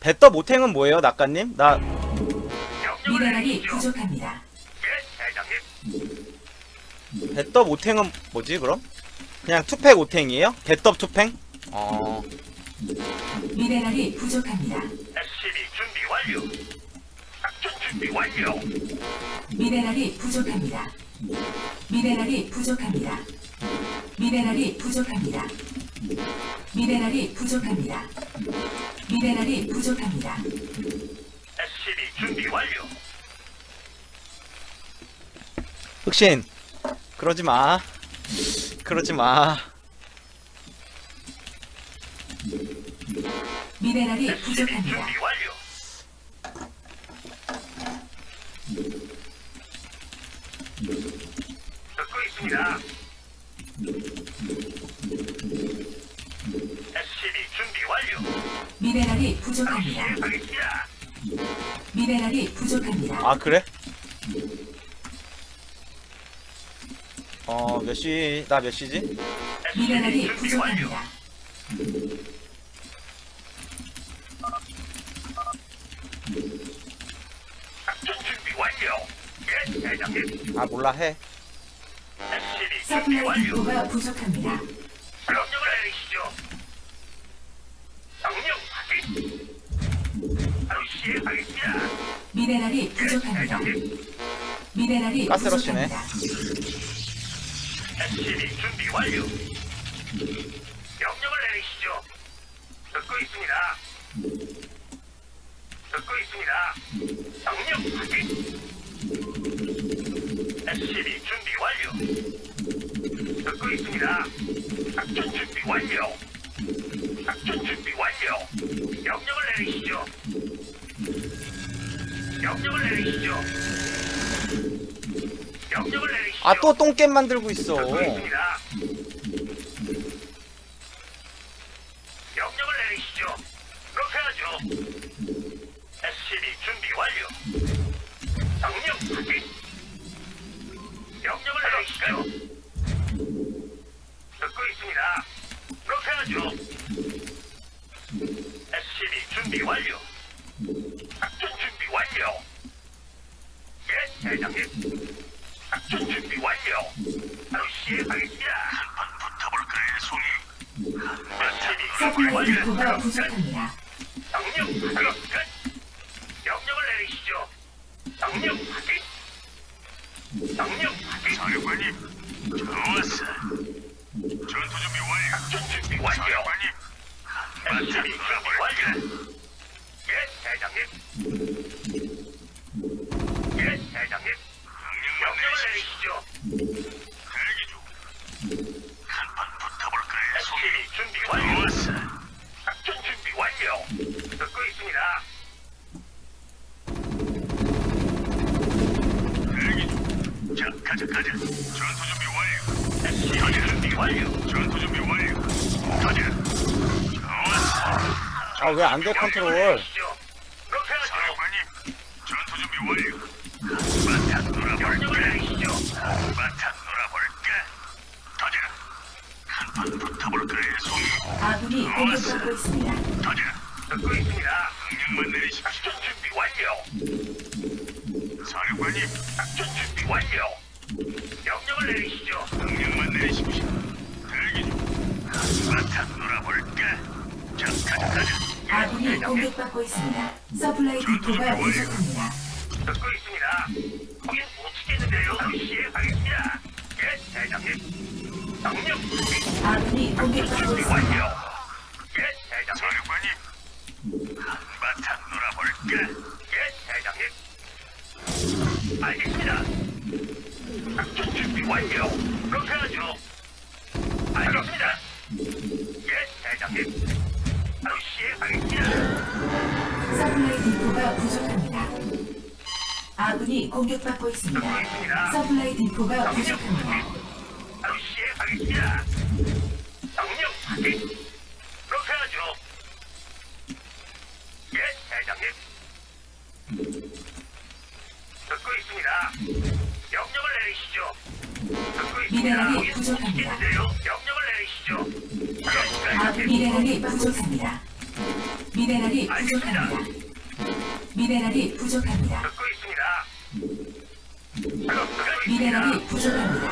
배떡 모탱은 뭐예요, 낙가님? 나 미네랄이. 부족합니다. 배떡 모탱은 뭐지 그럼? 그냥 투팩 오탱이에요? 배떡 투팩? 어 미네랄이 부족합니다. SCB 준비 완료. 작전 준비 완료. 미네랄이 부족합니다. 미네랄이 부족합니다. 미네랄이 부족합니다. 미네랄이 부족합니다. 미네랄이 부족합니다. SCB 준비 완료. 흑신 그러지 마 그러지 마 미네랄이 SCB 부족합니다. 준비 완료. 듣고 있습니다. SCB 준비 완료. 미네랄이 부족합니다. 시행하겠습니다. 미네랄이 부족합니다. 아 그래? 어 몇 시? 나 몇 시지? 미네랄이. 부족합니다. 작전 준비 완료. 예. 아 몰라 해 서플라이. 디포가 부족합니다. 미네랄이 예, 부족합니다. 미네랄이 가스러시네. 부족합니다. SCB 준비 완료. 명령을 내리시죠. 듣고 있습니다. 듣고 있습니다. 명령 확인. SCB 준비 완료. 듣고 있습니다. 작전 준비 완료. 작전 준비 완료. 명령을 내리시죠. 명령을 내리시죠. 명령을 내리시죠. 아 또 똥겜 만들고 있어 듣고 있습니다. 명령을 내리시죠. 그렇게 하죠. SCB 준비 완료. 명령 확인. 명령을 내리시죠. 듣고 있습니다. 그렇게 하죠. SCB 준비 완료. 작전 준비 완료. 예, 대장님. 작전 준비 완료. 바로 시행하겠습니다. 한판 붙어볼까요, 송이? 준비 서플라이 완료. 디포가 부족합니다. 명령 작업 끝. 명령을 내리시죠. 명령 확인. 명령 확인. 사령관님, 좋았어. 전투 준비 완료. 작전 준비 완료. 사령관님, SCB 준비 완료. 예, 대장님. 예, 대장님. 명령을 내리시죠. 대기 중. 한판 붙어볼까요, SCB 준비 완료. 좋았어. 작전 준비 완료. 듣고 있습니다. 대기 중. 자, 가자, 가자. 전투 준비 완료. SCV 준비 완료. 전투 준비 완료. 가자. 좋았어. 아 왜 안 돼 컨트롤 명령을 내리시죠. 바탕 놀아볼까? 가자. 한판 붙어볼까요, 송이? 아군이 공격받고 있습니다. 터져. 듣고 있습니다. 명령만 내리십시오. 작전 준비 완료. 사령관님, 작전 준비 완료. 명령을 내리시죠. 명령만 내리십시오. 대기 중. 바탕 놀아볼까? 자, 가자, 가자. 아군이 공격받고 있습니다. 서플라이 디포가 부족합니다. 듣고 있습니다. 바로 시행하겠습니다. 예, 대장님. 명령 준비 아군이 공격받고 있습니다. 완료. 예, 대장님. 사령관님. 한바탕 놀아볼까? 예, 대장님. 알겠습니다. 작전 준비 완료. 그렇게 하죠. 알겠습니다. 예, 대장님. 바로 시행하겠습니다. 서플라이 디포가 부족합니다. 아군이 공격받고 있습니다. 서플라이 디포가 부족합니다. 바로 시행하겠습니다. 명령 확인. 그렇게 하죠. 예, 대장님. 듣고 있습니다. 명령을 내리시죠. 듣고 있습니다. 미네랄이 부족합니다. 명령을 내리시죠. 미네랄이 부족합니다. 미네랄이 부족합니다. 미네랄이 부족합니다. 있습니다. 미네랄이 부족합니다.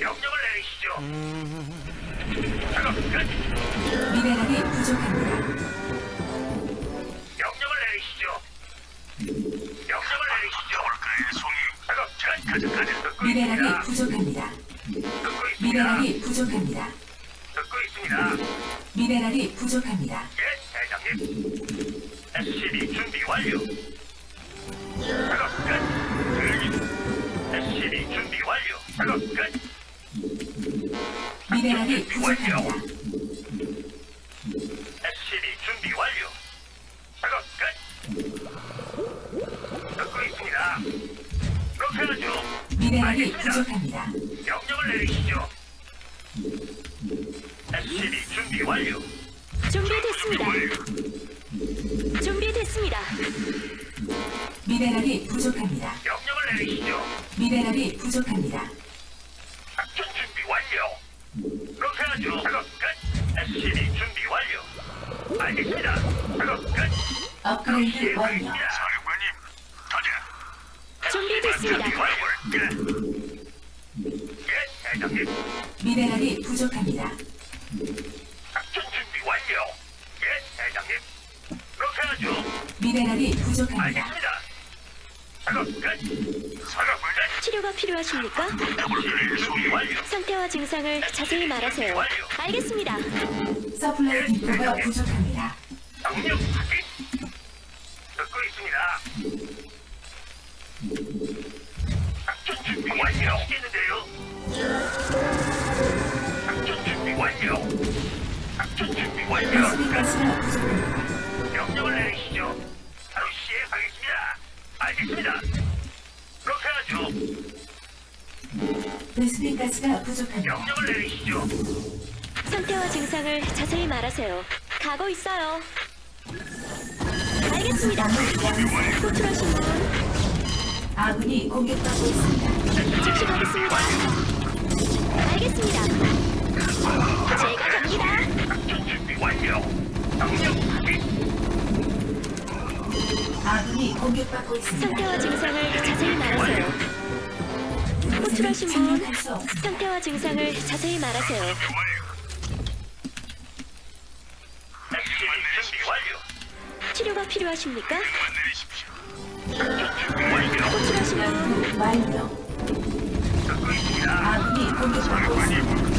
명령을 내리시죠. 작업 끝. 미네랄이 부족합니다. 명령을 내리시죠. 명령을 내리시죠. 볼까요, 송이? 작업 끝. 가자, 가자. 듣고 미네랄이 있습니다. 부족합니다. 듣고 있습니다. 미네랄이 부족합니다. 듣고 있습니다. 미네랄이 부족합니다. 예, 대장님. SCB 준비 완료. 작업 끝. 대기 중. SCB 준비 완료. 작업 끝. 미네랄이 준비 완료. 부족합니다. SCB 준비 완료. 작업 끝. 듣고 있습니다. 그렇게 하죠. 미네랄이 알겠습니다. 부족합니다. 명령을 내리시죠. 완료. 준비됐습니다. 준비됐습니다. 미네랄이 부족합니다. 명령을 내리시죠. 미네랄이 부족합니다. 작전 준비 완료. 그렇게 하죠. 작업 끝. SCB 준비 완료. 알겠습니다. 작업 끝. 업그레이드 완료. 사령관님, 가자. 준비됐습니다. 준비 완료. 끝. 예, 대장님. 미네랄이 부족합니다. 미네랄이 부족합니다. 알겠습니다. 작업 끝. 작업 끝. 치료가 필요하십니까? SCB 준비 완료. 상태와 증상을 자세히 말하세요. 알겠습니다. 서플라이 디포가 부족합니다. 확인. 하죠. 베스핀 가스가 부족합니다. 명령을 내리시죠. 상태와 증상을 자세히 말하세요. 가고 있어요. 알겠습니다. 호출하신 분 아군이 공격받고 있습니다. 즉시 가겠습니다. 알겠습니다. 제가 갑니다. 작전 준비 완료. 명령 확인. 아군이 공격받고 있습니다. 상태와 증상을 자세히 말하세요. 호출하신 분. 상태와 증상을 자세히 말하세요. 치료가 필요하십니까? 호출하신 분 완료. 아군이 공격받고 있습니다.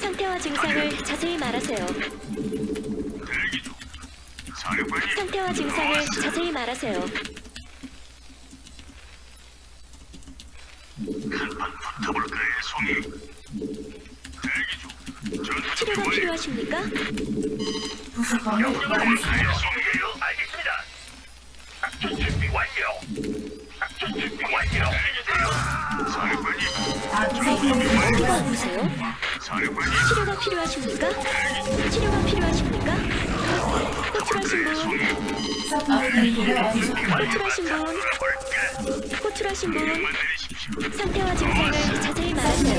상태와 증상을 자세히 말하세요. 대기 중. 사령관님, 상태와 증상을 자세히 말하세요. 한판 붙어볼까요, 송이? 대기 중. 전투 치료가 준비 완료. 필요하십니까? 부속 건물 명령을 완성. 송이에요. 알겠습니다. 작전 준비 완료. 작전 준비 완료. 사령관님, 공격을 누가 보세요? 있습니다. 치료가 필요하십니까? 치료가 필요하십니까? 호출하신 분. 호출하신 분? 호출하신 분. 상태와 증상을 자세히 말하세요.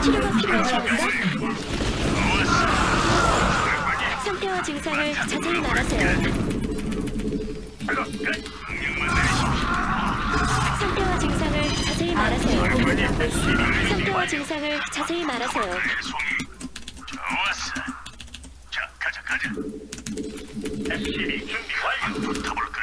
치료가 필요하십니까? 상태와 증상을 자세히 말하세요. 상태와 증상을 자세히 말하세요. 좋았어. 자, 가자, 가자. SCB 준비 완료. 붙어볼까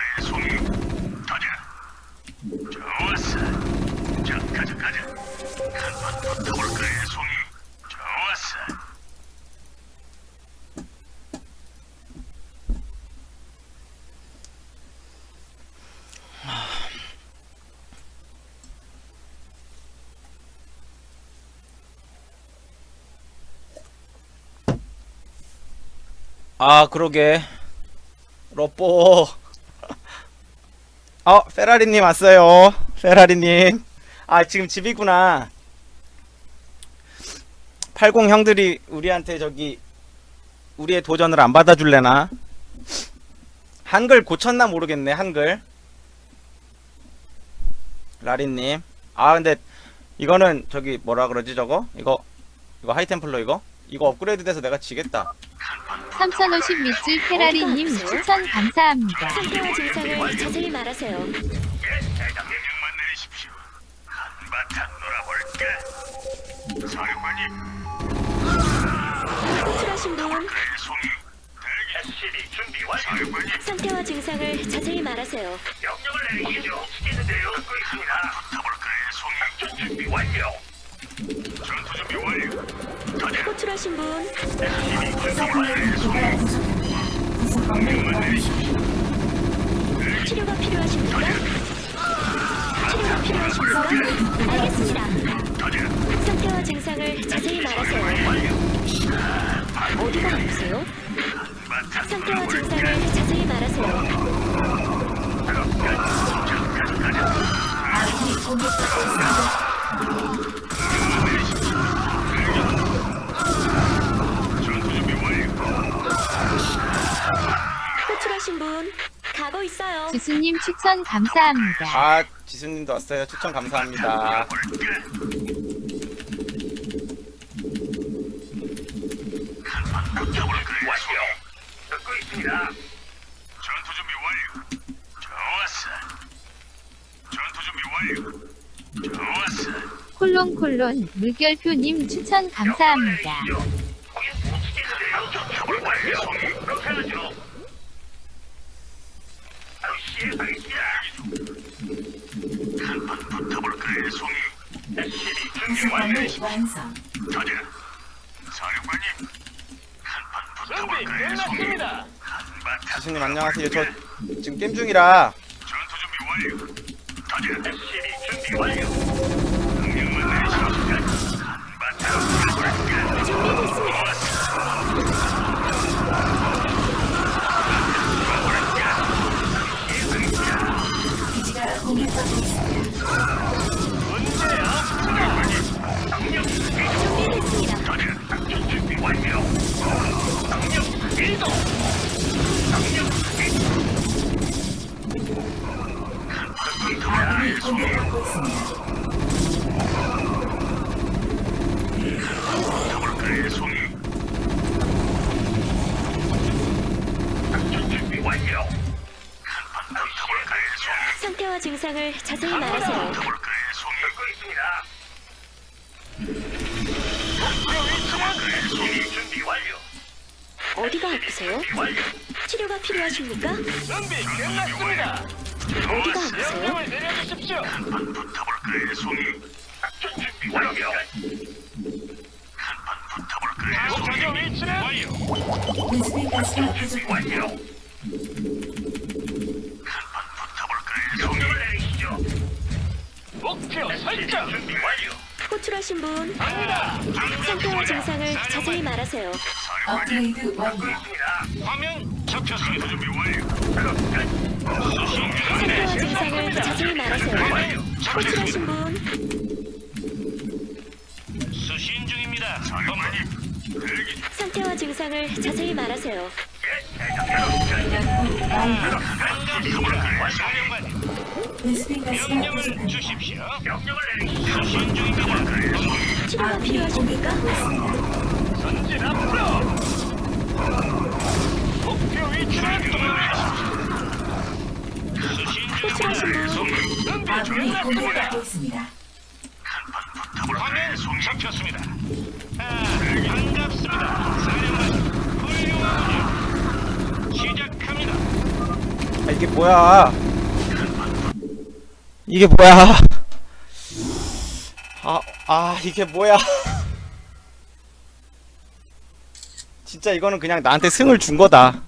아 그러게. 러뽀. 어 페라리님 왔어요. 페라리님. 아 지금 집이구나. 80 형들이 우리한테 저기 우리의 도전을 안 받아줄래나? 한글 고쳤나 모르겠네 한글. 라리님. 아 근데 이거는 저기 뭐라 그러지 저거? 이거 이거 하이템플러 이거 이거 업그레이드 돼서 내가 지겠다 3050 밑줄 페라리님 추천 감사합니다. 상태와 증상을 자세히 말하세요. 예, 대장 명령만 내리십시오. 한바탕 놀아볼까? 사령관님, 호출하신 분 송이. 대기 SCB 준비 완료. 사령관님, 상태와 증상을 자세히 말하세요. 명령을 내리시죠. 시키는데요. 듣고 있습니다. 붙어볼까요, 송이? 작전 준비 완료. 전투 준비 완료. 터져. 호출하신 분 SCB 준비 서플라이 완성. 치료가 필요하십니까? 치료가 필요하십니까? 알겠습니다. 추천 감사합니다. 아 지수님도 왔어요 추천 감사합니다 붙어볼까요, 완료. 듣고 있습니다. 전투 준비 완료. 좋았어. 전투 준비 완료. 좋았어. 콜론콜론 물결표님 추천 감사합니다. 완료. 그렇게 하죠. 지수님 안녕하세요 저 지금 게임 중이라 전투 준비 완료. SCB 준비 완료. 상태와 증상을 자세히 말하세요. 어디가 아프세요? 치료가 필요하십니까? 준비 끝났습니다. 어디가 아프세요? 내려주십시오. 한번 붙어볼까요, 송이? 작전 준비 완료. 한번 붙어볼까요, 송이? 위치는 완료. 베스핀 가스가 준비 부족합니다. 완료. 호출하신 분 갑니다. 상태와 증상을 자세히 말하세요. 업그레이드 완료. 화면 잡혔습니다. 준비 완료. 상태와 증상을 자세히 말하세요. 호출하신 분 수신 중입니다. 사령관님. 대기 중. 상태와 증상을 자세히 말하세요. 연구 완료. 붙어볼까요, 사령관님? 베스핀 가스가 부족합니다. 주십시오. 명령을 내리시죠. 수신 중입니다. 치료가 아군이 필요하십니까? 공격받고 있습니다. 전진 앞으로. 목표 위치는 수신 호출하신 분 준비 아군이 공격받고 있습니다. 화면 잡혔습니다. 아, 반갑습니다. 사령관 훌륭하군요. 시작합니다. 아 이게 뭐야 이게 뭐야? 아, 아 이게 뭐야? 진짜 이거는 그냥 나한테 승을 준 거다